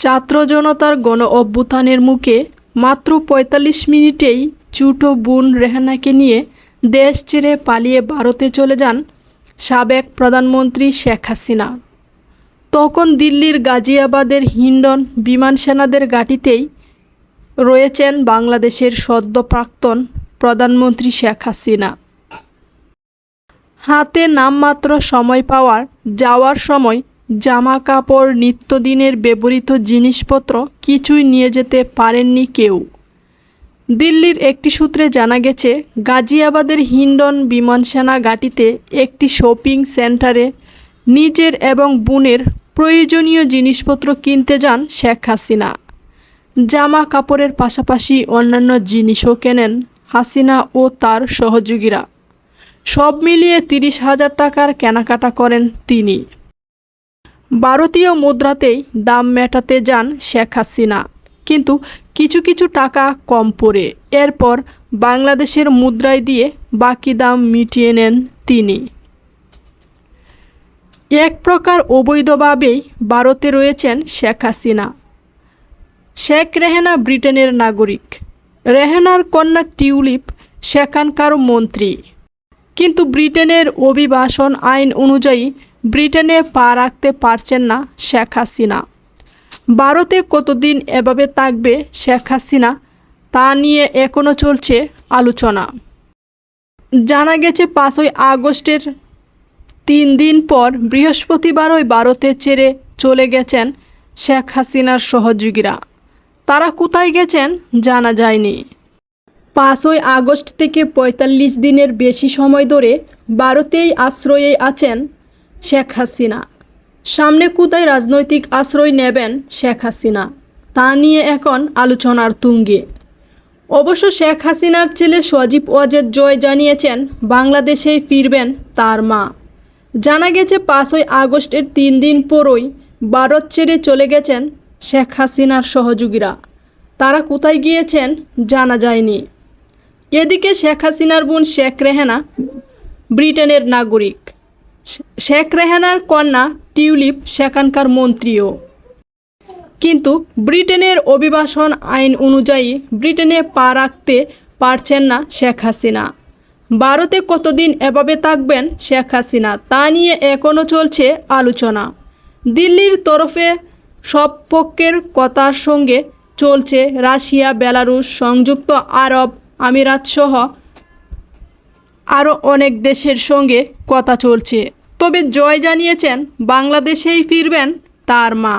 ছাত্র জনতার গণ অভ্যুত্থানের মুখে মাত্র পঁয়তাল্লিশ মিনিটেই চুটো বোন রেহানাকে নিয়ে দেশ ছেড়ে পালিয়ে ভারতে চলে যান সাবেক প্রধানমন্ত্রী শেখ হাসিনা। তখন দিল্লির গাজিয়াবাদের হিন্ডন বিমান সেনাদের ঘাঁটিতেই রয়েছেন বাংলাদেশের সদ্য প্রাক্তন প্রধানমন্ত্রী শেখ হাসিনা। হাতে নামমাত্র সময় পাওয়ার, যাওয়ার সময় জামা কাপড় নিত্যদিনের ব্যবহৃত জিনিসপত্র কিছুই নিয়ে যেতে পারেননি কেউ। দিল্লির একটি সূত্রে জানা গেছে, গাজিয়াবাদের হিন্ডন বিমান সেনা ঘাঁটিতে একটি শপিং সেন্টারে নিজের এবং বোনের প্রয়োজনীয় জিনিসপত্র কিনতে যান শেখ হাসিনা। জামা কাপড়ের পাশাপাশি অন্যান্য জিনিসও কেনেন হাসিনা ও তার সহযোগীরা। সব মিলিয়ে তিরিশ হাজার টাকার কেনাকাটা করেন তিনি। ভারতীয় মুদ্রাতেই দাম মেটাতে যান শেখ হাসিনা। কিন্তু কিছু কিছু টাকা কম পড়ে। এরপর বাংলাদেশের মুদ্রায় দিয়ে বাকি দাম মিটিয়ে নেন তিনি। এক প্রকার অবৈধভাবেই ভারতে রয়েছেন শেখ হাসিনা। শেখ রেহেনা ব্রিটেনের নাগরিক। রেহেনার কন্যা টিউলিপ সেখানকার মন্ত্রী। কিন্তু ব্রিটেনের অভিবাসন আইন অনুযায়ী ব্রিটেনে পা রাখতে পারছেন না শেখ হাসিনা। ভারতে কতদিন এভাবে থাকবে শেখ হাসিনা, তা নিয়ে এখনও চলছে আলোচনা। জানা গেছে, পাঁচই আগস্টের তিন দিন পর বৃহস্পতিবারই ভারতে ছেড়ে চলে গেছেন শেখ হাসিনার সহযোগীরা। তারা কোথায় গেছেন জানা যায়নি। পাঁচই আগস্ট থেকে পঁয়তাল্লিশ দিনের বেশি সময় ধরে ভারতেই আশ্রয়ে আছেন শেখ হাসিনা। সামনে কোথায় রাজনৈতিক আশ্রয় নেবেন শেখ হাসিনা, তা নিয়ে এখন আলোচনার তুঙ্গে। অবশ্য শেখ হাসিনার ছেলে সজীব ওয়াজেদ জয় জানিয়েছেন, বাংলাদেশেই ফিরবেন তার মা। জানা গেছে পাঁচই আগস্টের তিন দিন পরই ভারত ছেড়ে চলে গেছেন শেখ হাসিনার সহযোগীরা। তারা কোথায় গিয়েছেন জানা যায়নি। এদিকে শেখ হাসিনার বোন শেখ রেহানা, ব্রিটেনের নাগরিক। শেখ রেহানার কন্যা টিউলিপ সেখানকার মন্ত্রীও। কিন্তু ব্রিটেনের অভিবাসন আইন অনুযায়ী ব্রিটেনে পা রাখতে পারছেন না শেখ হাসিনা। ভারতে কতদিন এভাবে থাকবেন শেখ হাসিনা তা নিয়ে এখনও চলছে আলোচনা। দিল্লির তরফে সব পক্ষের কথার সঙ্গে চলছে রাশিয়া বেলারুশ সংযুক্ত আরব আমিরাত সহ আরও অনেক দেশের সঙ্গে কথা চলছে। তবে জয় জানিয়েছেন, বাংলাদেশেই ফিরবেন তার মা।